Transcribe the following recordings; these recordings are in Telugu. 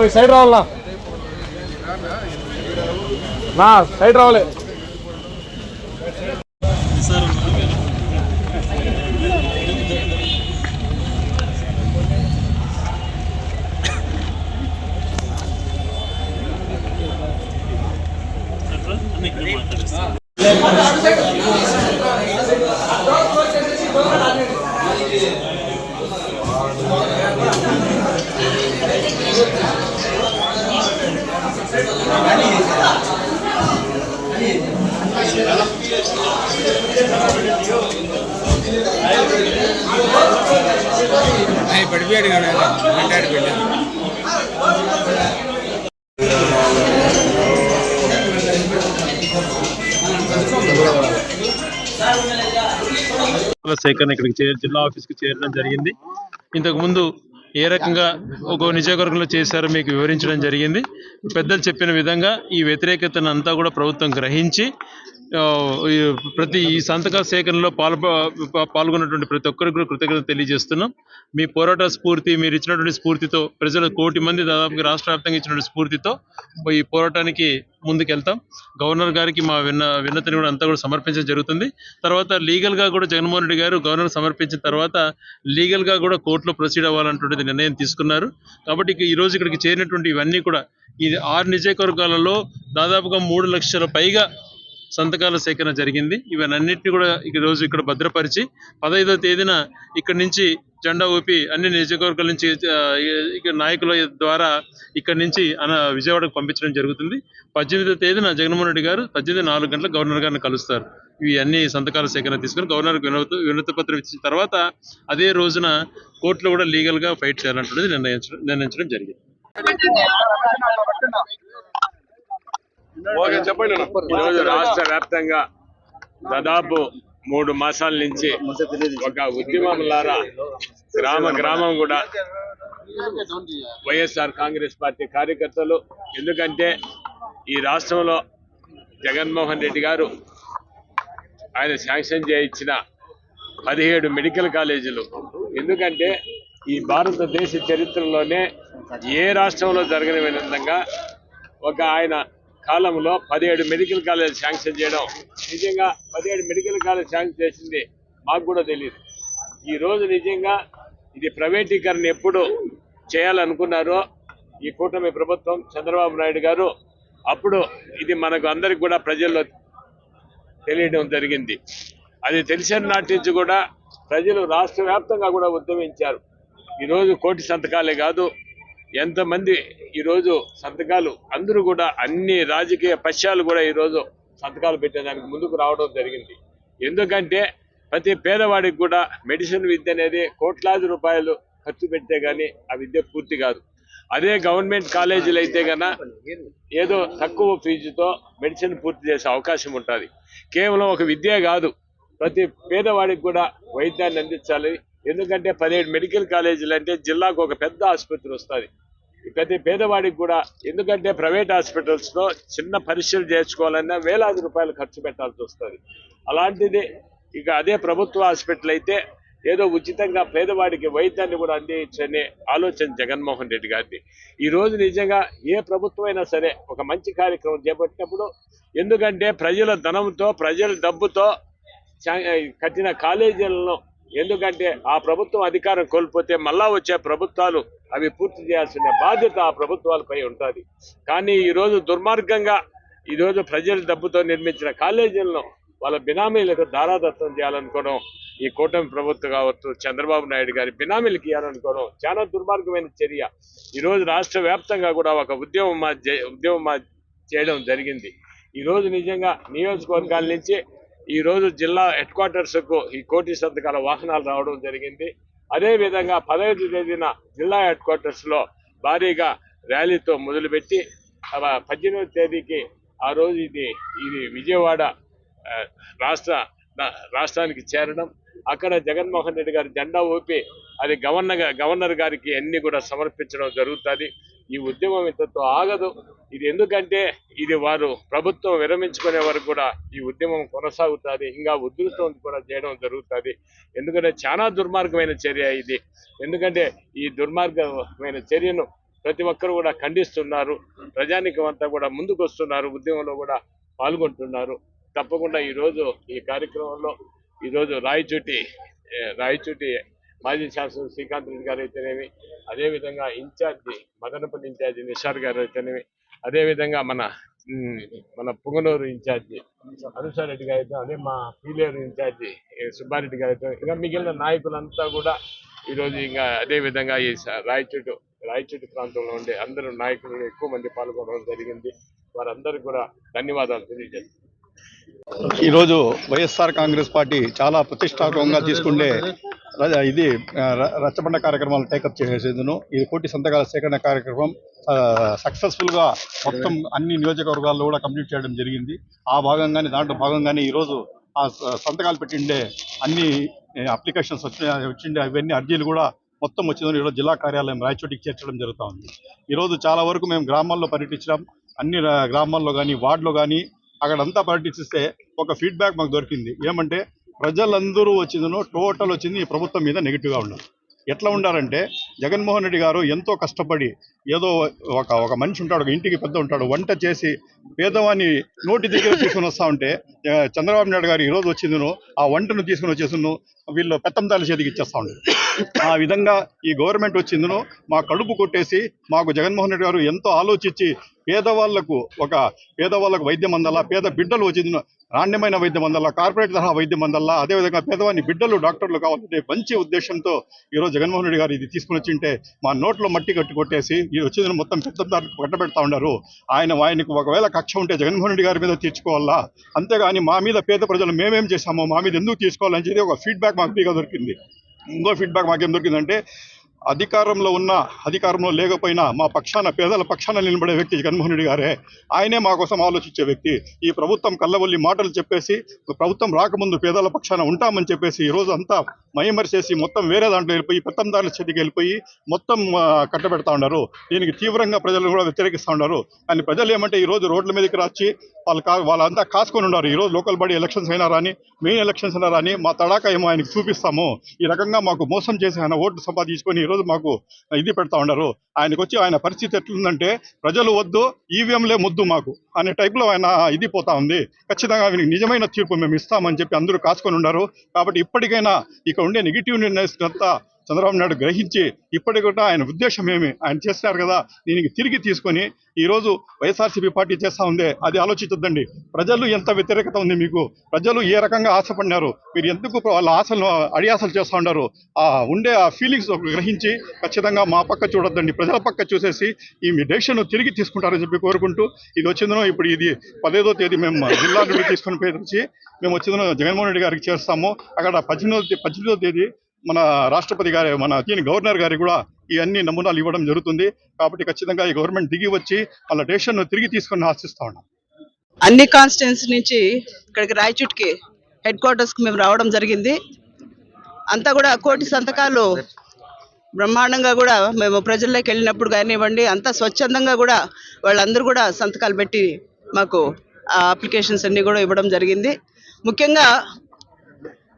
మీ సైడ్ రావాలా నా సైడ్ రావాలి. ఆయన పడిపోయాడు కానీ మాట్లాడి సేకరణ ఇక్కడికి చేరి జిల్లా ఆఫీస్కి చేరడం జరిగింది. ఇంతకు ముందు ఏ రకంగా ఒక నియోజకవర్గంలో చేశారో మీకు వివరించడం జరిగింది. పెద్దలు చెప్పిన విధంగా ఈ వ్యతిరేకతను అంతా కూడా ప్రభుత్వం గ్రహించి ప్రతి ఈ సంతకాల సేకరణలో పాల్గొ పాల్గొన్నటువంటి ప్రతి ఒక్కరికి కూడా కృతజ్ఞత తెలియజేస్తున్నాం. మీ పోరాట స్ఫూర్తి మీరు ఇచ్చినటువంటి స్ఫూర్తితో ప్రజలు కోటి మంది దాదాపుగా రాష్ట్ర వ్యాప్తంగా ఇచ్చినటువంటి స్ఫూర్తితో ఈ పోరాటానికి ముందుకెళ్తాం. గవర్నర్ గారికి మా విన్న విన్నతిని కూడా అంతా కూడా సమర్పించడం జరుగుతుంది. తర్వాత లీగల్గా కూడా జగన్మోహన్ రెడ్డి గారు గవర్నర్ సమర్పించిన తర్వాత లీగల్గా కూడా కోర్టులో ప్రొసీడ్ అవ్వాలన్నటువంటి నిర్ణయం తీసుకున్నారు. కాబట్టి ఈరోజు ఈ రోజు ఇక్కడికి చేరినటువంటి ఇవన్నీ కూడా ఇది ఆరు నియోజకవర్గాలలో దాదాపుగా మూడు లక్షల పైగా సంతకాల సేకరణ జరిగింది. ఇవన్నింటినీ కూడా ఈ రోజు ఇక్కడ భద్రపరిచి పదహైదో తేదీన ఇక్కడి నుంచి జెండా ఊపి అన్ని నియోజకవర్గాల నుంచి నాయకుల ద్వారా ఇక్కడి నుంచి విజయవాడకు పంపించడం జరుగుతుంది. పద్దెనిమిదో తేదీన జగన్మోహన్ రెడ్డి గారు పద్దెనిమిది నాలుగు గంటలకు గవర్నర్ గారిని కలుస్తారు. ఇవి అన్ని సంతకాల సేకరణ తీసుకుని గవర్నర్కి వినతి వినతి పత్రం ఇచ్చిన తర్వాత అదే రోజున కోర్టులో కూడా లీగల్గా ఫైట్ చేయాలంటున్నది నిర్ణయించడం నిర్ణయించడం జరిగింది. ఈరోజు రాష్ట్ర వ్యాప్తంగా దాదాపు మూడు మాసాల నుంచి ఒక ఉద్యమంలారా గ్రామ గ్రామం కూడా వైఎస్ఆర్ కాంగ్రెస్ పార్టీ కార్యకర్తలు. ఎందుకంటే ఈ రాష్ట్రంలో జగన్మోహన్ రెడ్డి గారు ఆయన శాంక్షన్ చేయించిన పదిహేడు మెడికల్ కాలేజీలు. ఎందుకంటే ఈ భారతదేశ చరిత్రలోనే ఏ రాష్ట్రంలో జరగని విధంగా ఒక ఆయన కాలంలో పదిహేడు మెడికల్ కాలేజ్ శాంక్షన్ చేయడం. నిజంగా పదిహేడు మెడికల్ కాలేజ్ శాంక్షన్ చేసింది మాకు కూడా తెలియదు ఈరోజు నిజంగా ఇది ప్రైవేటీకరణ ఎప్పుడు చేయాలనుకున్నారో ఈ కూటమి ప్రభుత్వం చంద్రబాబు నాయుడు గారు అప్పుడు ఇది మనకు అందరికి కూడా ప్రజల్లో తెలియడం జరిగింది. అది తెలిసిన నాటి నుంచి కూడా ప్రజలు రాష్ట్ర వ్యాప్తంగా కూడా ఉద్యమించారు. ఈరోజు కోటి సంతకాలే కాదు ఎంతమంది ఈరోజు సంతకాలు అందరూ కూడా అన్ని రాజకీయ పక్షాలు కూడా ఈరోజు సంతకాలు పెట్టేదానికి ముందుకు రావడం జరిగింది. ఎందుకంటే ప్రతి పేదవాడికి కూడా మెడిసిన్ విద్య అనేది కోట్లాది రూపాయలు ఖర్చు పెడితే కానీ ఆ విద్య పూర్తి కాదు. అదే గవర్నమెంట్ కాలేజీలు అయితే కన్నా ఏదో తక్కువ ఫీజుతో మెడిసిన్ పూర్తి చేసే అవకాశం ఉంటుంది. కేవలం ఒక విద్య కాదు ప్రతి పేదవాడికి కూడా వైద్యాన్ని అందించాలి ఎందుకంటే పదిహేడు మెడికల్ కాలేజీలు అంటే జిల్లాకు ఒక పెద్ద ఆసుపత్రి వస్తుంది. ప్రతి పేదవాడికి కూడా ఎందుకంటే ప్రైవేట్ హాస్పిటల్స్లో చిన్న పరీక్షలు చేర్చుకోవాలన్నా వేలాది రూపాయలు ఖర్చు పెట్టాల్సి వస్తుంది. అలాంటిది ఇక అదే ప్రభుత్వ హాస్పిటల్ అయితే ఏదో ఉచితంగా పేదవాడికి వైద్యాన్ని కూడా అందించనే ఆలోచన జగన్మోహన్ రెడ్డి గారిది. ఈ రోజు నిజంగా ఏ ప్రభుత్వమైనా సరే ఒక మంచి కార్యక్రమం చేపట్టినప్పుడు ఎందుకంటే ప్రజల ధనంతో ప్రజల డబ్బుతో కట్టిన కాలేజీలను ఎందుకంటే ఆ ప్రభుత్వం అధికారం కోల్పోతే మళ్ళా వచ్చే ప్రభుత్వాలు అవి పూర్తి చేయాల్సిన బాధ్యత ఆ ప్రభుత్వాలపై ఉంటుంది. కానీ ఈ రోజు దుర్మార్గంగా ఈరోజు ప్రజల డబ్బుతో నిర్మించిన కాలేజీలను వాళ్ళ బినామీలకు దారాదత్తం చేయాలనుకోవడం ఈ కూటమి ప్రభుత్వం కావచ్చు చంద్రబాబు నాయుడు గారి బినామీలకు ఇవ్వాలనుకోవడం చాలా దుర్మార్గమైన చర్య. ఈ రోజు రాష్ట్ర వ్యాప్తంగా కూడా ఒక ఉద్యమం జే- ఉద్యమం చేయడం జరిగింది. ఈరోజు నిజంగా నియోజకవర్గాల నుంచి ఈ రోజు జిల్లా హెడ్ క్వార్టర్స్కు ఈ కోటి సంతకాల వాహనాలు రావడం జరిగింది. అదేవిధంగా పదహైదు తేదీన జిల్లా హెడ్ క్వార్టర్స్లో భారీగా ర్యాలీతో మొదలుపెట్టి పద్దెనిమిది తేదీకి ఆ రోజు ఇది ఇది విజయవాడ రాష్ట్ర రాష్ట్రానికి చేరడం. అక్కడ జగన్మోహన్ రెడ్డి గారి జెండా ఊపి అది గవర్నర్ గవర్నర్ గారికి అన్ని కూడా సమర్పించడం జరుగుతుంది. ఈ ఉద్యమం ఇంతతో ఆగదు. ఇది ఎందుకంటే ఇది వారు ప్రభుత్వం విరమించుకునే వరకు కూడా ఈ ఉద్యమం కొనసాగుతుంది. ఇంకా ఉధృతం కూడా చేయడం జరుగుతుంది. ఎందుకంటే చాలా దుర్మార్గమైన చర్య ఇది. ఎందుకంటే ఈ దుర్మార్గమైన చర్యను ప్రతి ఒక్కరు కూడా ఖండిస్తున్నారు. ప్రజానికం అంతా కూడా ముందుకు వస్తున్నారు ఉద్యమంలో కూడా పాల్గొంటున్నారు. తప్పకుండా ఈరోజు ఈ కార్యక్రమంలో ఈరోజు రాయచూటి రాయచూటి మాజీ శాసన శ్రీకాంత్ రెడ్డి గారు అయితేనేమి అదేవిధంగా ఇన్ఛార్జి మదనపల్లి ఇన్ఛార్జి నిషార్ గారు అయితేనేమి అదేవిధంగా మన మన పుంగనూరు ఇన్ఛార్జి అనుషారెడ్డి గారు అయితే అదే మా పీలేరు ఇన్ఛార్జి సుబ్బారెడ్డి గారు అయితే ఇంకా మిగిలిన నాయకులంతా కూడా ఈరోజు ఇంకా అదే విధంగా ఈ రాయచూటు రాయచోటు ప్రాంతంలో ఉండే అందరూ నాయకులు ఎక్కువ మంది పాల్గొనడం జరిగింది. వారందరికీ కూడా ధన్యవాదాలు తెలియజేస్తాను ఈరోజు వైఎస్ఆర్ కాంగ్రెస్ పార్టీ చాలా ప్రతిష్టాత్మకంగా తీసుకుంటే ఇది రచ్చబండ కార్యక్రమాలు టేకప్ చేసేందును. ఇది కోటి సంతకాల సేకరణ కార్యక్రమం సక్సెస్ఫుల్గా మొత్తం అన్ని నియోజకవర్గాల్లో కూడా కంప్లీట్ చేయడం జరిగింది. ఆ భాగంగానే దాంట్లో భాగంగానే ఈరోజు ఆ స- సంతకాలు పెట్టిండే అన్ని అప్లికేషన్స్ వచ్చిన వచ్చిండే అవన్నీ అర్జీలు కూడా మొత్తం వచ్చిందని ఈరోజు జిల్లా కార్యాలయం రాయచోటికి చేర్చడం జరుగుతూ ఉంది ఈరోజు చాలా వరకు మేము గ్రామాల్లో పర్యటించడం అన్ని గ్రామాల్లో కానీ వార్డులో కానీ అక్కడంతా పర్యటిస్తే ఒక ఫీడ్బ్యాక్ మాకు దొరికింది. ఏమంటే ప్రజలందరూ వచ్చిందనో టోటల్ వచ్చింది ఈ ప్రభుత్వం మీద నెగిటివ్గా ఉన్నారు ఎట్లా ఉండారంటే జగన్మోహన్ రెడ్డి గారు ఎంతో కష్టపడి ఏదో ఒక ఒక మనిషి ఉంటాడు ఒక ఇంటికి పెద్ద ఉంటాడు వంట చేసి పేదవాన్ని నోటి దగ్గర తీసుకుని వస్తా ఉంటే చంద్రబాబు నాయుడు గారు ఈరోజు వచ్చిందను ఆ వంటను తీసుకుని వచ్చేసిను వీళ్ళు పెత్తందాల చేతికి ఇచ్చేస్తా ఉండేది ఆ విధంగా ఈ గవర్నమెంట్ వచ్చిందను మా కడుపు కొట్టేసి మాకు జగన్మోహన్ రెడ్డి గారు ఎంతో ఆలోచించి పేదవాళ్ళకు ఒక పేదవాళ్ళకు వైద్యం అందాలా పేద బిడ్డలు వచ్చిందను నాణ్యమైన వైద్యం అందల్లా కార్పొరేట్ తరహా వైద్యం అందల్లా అదేవిధంగా పేదవాని బిడ్డలు డాక్టర్లు కావాలంటే మంచి ఉద్దేశంతో ఈరోజు జగన్మోహన్ రెడ్డి గారు ఇది తీసుకుని వచ్చింటే మా నోట్లో మట్టి కట్టి కొట్టేసి ఇది వచ్చిందని మొత్తం పెద్ద కట్టబెడతా ఉన్నారు. ఆయన ఆయనకు ఒకవేళ కక్ష ఉంటే జగన్మోహన్ రెడ్డి గారి మీద తీర్చుకోవాలా? అంతేగాని మా మీద పేద ప్రజలు మేమేం చేశామో మా మీద ఎందుకు తీసుకోవాలని చెప్పి ఒక ఫీడ్బ్యాక్ మాకు ఫ్రీగా దొరికింది. ఇంకో ఫీడ్బ్యాక్ మాకేం దొరికిందంటే అధికారంలో ఉన్న అధికారంలో లేకపోయినా మా పక్షాన పేదల పక్షాన నిలబడే వ్యక్తి జగన్మోహన్ రెడ్డి గారే. ఆయనే మా కోసం ఆలోచించే వ్యక్తి. ఈ ప్రభుత్వం కళ్ళవల్లి మాటలు చెప్పేసి ప్రభుత్వం రాకముందు పేదల పక్షాన ఉంటామని చెప్పేసి ఈ రోజు అంతా మైమరిచేసి మొత్తం వేరే దాంట్లో వెళ్ళిపోయి పెత్తందారుల చేతికి వెళ్ళిపోయి మొత్తం కట్టబెడతా ఉన్నారు. దీనికి తీవ్రంగా ప్రజలు కూడా వ్యతిరేకిస్తూ ఉన్నారు. కానీ ప్రజలు ఏమంటే ఈ రోజు రోడ్ల మీదకి రాచి వాళ్ళు కా వాళ్ళంతా కాసుకొని ఉన్నారు. ఈరోజు లోకల్ బాడీ ఎలక్షన్స్ అయినా రాని మెయిన్ ఎలక్షన్స్ అయినా రాని మా తడాక ఏమో ఆయనకి చూపిస్తాము. ఈ రకంగా మాకు మోసం చేసి ఆయన ఓట్లు సంపాదించుకొని ఈరోజు రోజు మాకు ఇది పెడతా ఉన్నారు. ఆయనకు వచ్చి ఆయన పరిస్థితి ఎట్లుందంటే ప్రజలు వద్దు ఈవీఎంలే ముద్దు మాకు అనే టైప్లో ఆయన ఇది పోతా ఉంది. ఖచ్చితంగా ఆయనకి నిజమైన తీర్పు మేము ఇస్తామని చెప్పి అందరూ కాసుకొని ఉన్నారు. కాబట్టి ఇప్పటికైనా ఇక ఉండే నెగిటివ్ నిర్ణయస్ అంతా చంద్రబాబు నాయుడు గ్రహించి ఇప్పటికి కూడా ఆయన ఉద్దేశం ఏమి? ఆయన చేస్తున్నారు కదా దీనికి తిరిగి తీసుకొని ఈరోజు వైఎస్ఆర్సీపీ పార్టీ చేస్తా ఉంది. అది ఆలోచించొద్దండి. ప్రజలు ఎంత వ్యతిరేకత ఉంది మీకు? ప్రజలు ఏ రకంగా ఆశపడినారు? మీరు ఎందుకు వాళ్ళ ఆశలను అడియాసలు చేస్తూ ఉన్నారు? ఆ ఉండే ఆ ఫీలింగ్స్ గ్రహించి ఖచ్చితంగా మా పక్క చూడొద్దండి. ప్రజల పక్క చూసేసి ఈ మీ డెసిషన్ తిరిగి తీసుకుంటారని చెప్పి కోరుకుంటూ ఇది వచ్చిందనో ఇప్పుడు ఇది పదేదో తేదీ మేము జిల్లా నుండి తీసుకుని పేరు వచ్చి మేము వచ్చిందనో జగన్మోహన్ రెడ్డి గారికి చేస్తాము. అక్కడ పద్దెనిమిదో పద్దెనిమిదో తేదీ మన రాష్ట్రపతి గారి మన దీని గవర్నర్ గారికి కూడా ఈ అన్ని నమూనాలు ఇవ్వడం జరుగుతుంది. కాబట్టి ఖచ్చితంగా ఈ గవర్నమెంట్ దిగి వచ్చి వాళ్ళ డెసిషన్ తిరిగి తీసుకుని ఆశిస్తా ఉన్నాం. అన్ని కాన్స్టిట్యున్సీ నుంచి ఇక్కడికి రాయచూట్కి హెడ్ క్వార్టర్స్కి మేము రావడం జరిగింది. అంతా కూడా కోటి సంతకాలు బ్రహ్మాండంగా కూడా మేము ప్రజల్లోకి వెళ్ళినప్పుడు కానివ్వండి అంతా స్వచ్ఛందంగా కూడా వాళ్ళందరూ కూడా సంతకాలు పెట్టి మాకు ఆ అప్లికేషన్స్ అన్నీ కూడా ఇవ్వడం జరిగింది. ముఖ్యంగా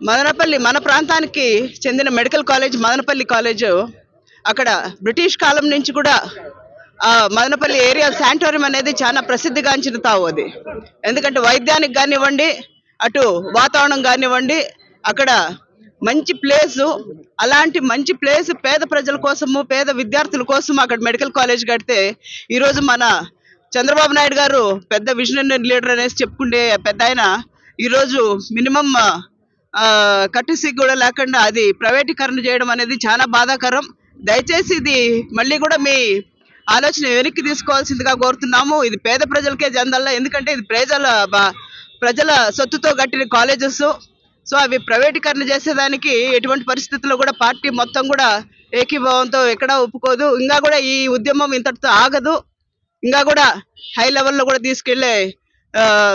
మదనపల్లి మన ప్రాంతానికి చెందిన మెడికల్ కాలేజ్ మదనపల్లి కాలేజ్. అక్కడ బ్రిటిష్ కాలం నుంచి కూడా మదనపల్లి ఏరియా శాంటోరియం అనేది చాలా ప్రసిద్ధిగాంచిన తావు అది. ఎందుకంటే వైద్యానికి కానివ్వండి అటు వాతావరణం కానివ్వండి అక్కడ మంచి ప్లేసు అలాంటి మంచి ప్లేస్ పేద ప్రజల కోసము పేద విద్యార్థుల కోసం అక్కడ మెడికల్ కాలేజ్ కడితే ఈరోజు మన చంద్రబాబు నాయుడు గారు పెద్ద విజనరీ లీడర్ అనేసి చెప్పుకుంటే పెద్ద ఆయన ఈరోజు మినిమం కట్టుసి కూడా లేకుండా అది ప్రైవేటీకరణ చేయడం అనేది చాలా బాధాకరం. దయచేసి ఇది మళ్ళీ కూడా మీ ఆలోచన వెనక్కి తీసుకోవాల్సిందిగా కోరుతున్నాము. ఇది పేద ప్రజలకే జందల్లా ఎందుకంటే ఇది ప్రజల ప్రజల సొత్తుతో కట్టిన కాలేజెస్. సో అవి ప్రైవేటీకరణ చేసేదానికి ఎటువంటి పరిస్థితుల్లో కూడా పార్టీ మొత్తం కూడా ఏకీభావంతో ఎక్కడా ఒప్పుకోదు. ఇంకా కూడా ఈ ఉద్యమం ఇంతటితో ఆగదు. ఇంకా కూడా హై లెవెల్లో కూడా తీసుకెళ్ళే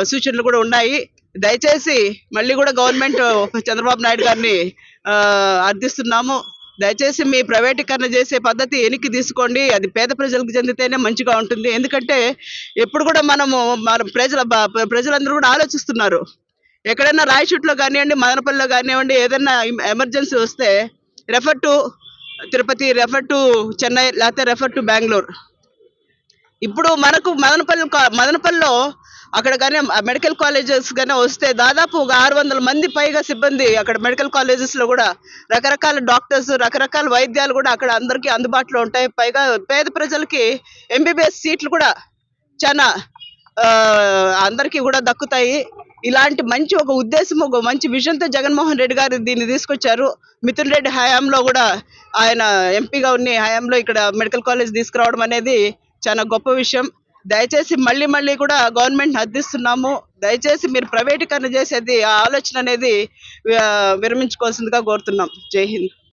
సూచనలు కూడా ఉన్నాయి. దయచేసి మళ్ళీ కూడా గవర్నమెంట్ చంద్రబాబు నాయుడు గారిని అర్థిస్తున్నాము. దయచేసి మీ ప్రైవేటీకరణ చేసే పద్ధతి వెనక్కి తీసుకోండి. అది పేద ప్రజలకు చెందితేనే మంచిగా ఉంటుంది. ఎందుకంటే ఎప్పుడు కూడా మనము మన ప్రజల ప్రజలందరూ కూడా ఆలోచిస్తున్నారు. ఎక్కడైనా రాయచూట్లో కానివ్వండి మదనపల్లిలో కానివ్వండి ఏదైనా ఎమర్జెన్సీ వస్తే refer to Tirupati refer to Chennai లేకపోతే రెఫర్ టు బెంగళూరు. ఇప్పుడు మనకు మదనపల్లి కా- మదనపల్లిలో అక్కడ కానీ మెడికల్ కాలేజెస్ కానీ వస్తే దాదాపు ఒక ఆరు వందల మంది పైగా సిబ్బంది అక్కడ మెడికల్ కాలేజెస్లో కూడా రకరకాల డాక్టర్స్ రకరకాల వైద్యాలు కూడా అక్కడ అందరికీ అందుబాటులో ఉంటాయి. పైగా పేద ప్రజలకి ఎంబీబీఎస్ సీట్లు కూడా చాలా అందరికీ కూడా దక్కుతాయి. ఇలాంటి మంచి ఒక ఉద్దేశం ఒక మంచి విజన్తో జగన్మోహన్ రెడ్డి గారు దీన్ని తీసుకొచ్చారు. మిథున్ రెడ్డి హయాంలో కూడా ఆయన ఎంపీగా ఉన్న హయాంలో ఇక్కడ మెడికల్ కాలేజ్ తీసుకురావడం అనేది చాలా గొప్ప విషయం. దయచేసి మళ్ళీ మళ్ళీ కూడా గవర్నమెంట్ అర్థిస్తున్నాము దయచేసి మీరు ప్రైవేటీకరణ చేసేది ఆ ఆలోచన అనేది విరమించుకోవాల్సిందిగా కోరుతున్నాం. జై హింద్.